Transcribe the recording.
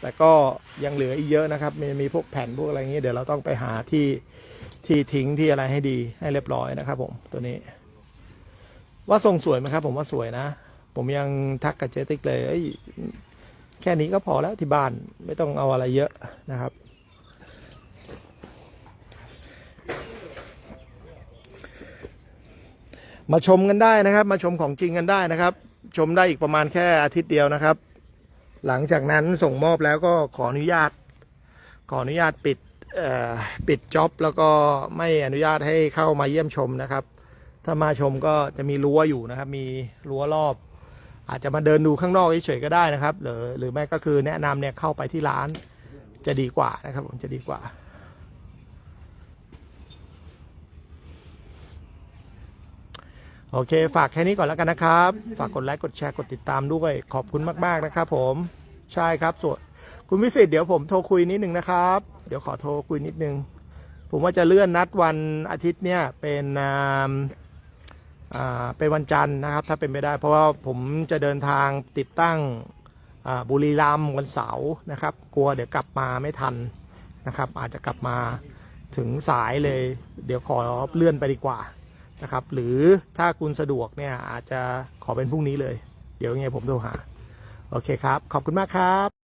แต่ก็ยังเหลืออีกเยอะนะครับ มีมีพวกแผ่นพวกอะไรอย่างนี้เดี๋ยวเราต้องไปหาที่ที่ทิ้งที่อะไรให้ดีให้เรียบร้อยนะครับผมตัวนี้ ว่าทรงสวยไหมครับ ผมว่าสวยนะ ผมยังทักกับเจติกเลยเอ้ยแค่นี้ก็พอแล้วที่บ้านไม่ต้องเอาอะไรเยอะนะครับ มาชมกันได้นะครับ มาชมของจริงกันได้นะครับ ชมได้อีกประมาณแค่อาทิตย์เดียวนะครับ หลังจากนั้นส่งมอบแล้วก็ขออนุญาต ขออนุญาตปิดปิดจ็อบแล้วก็ไม่อนุญาตให้เข้ามาเยี่ยมชมนะครับ ถ้ามาชมก็จะมีรั้วอยู่นะครับ มีรั้วรอบ อาจจะมาเดินดูข้างนอกเฉยๆก็ได้นะครับ หรือหรือไม่ก็คือแนะนำเนี่ยเข้าไปที่ร้านจะดีกว่านะครับผมจะดีกว่า โอเค ฝากแค่นี้ก่อนแล้วกันนะครับ ฝากกดไลค์กดแชร์กดติดตามด้วย ขอบคุณมากๆนะครับผมใช่ครับส่วนคุณวิสิทธิ์เดี๋ยวผมโทรคุยนิดนึงนะครับ เดี๋ยวขอโทรคุยนิดนึง ผมว่าจะเลื่อนนัดวันอาทิตย์เนี่ยเป็นอ่าเป็นวันจันทร์นะครับ ถ้าเป็นไปได้ เพราะว่าผมจะเดินทางติดตั้งอ่าบุรีรัมย์วันเสาร์นะครับ กลัวเดี๋ยวกลับมาไม่ทันนะครับ อาจจะกลับมาถึงสายเลย เดี๋ยวขอเลื่อนไปดีกว่า นะครับ หรือถ้าคุณสะดวกเนี่ยอาจจะขอเป็นพรุ่งนี้เลย เดี๋ยวยังไงผมโทรหา โอเคครับ ขอบคุณมากครับ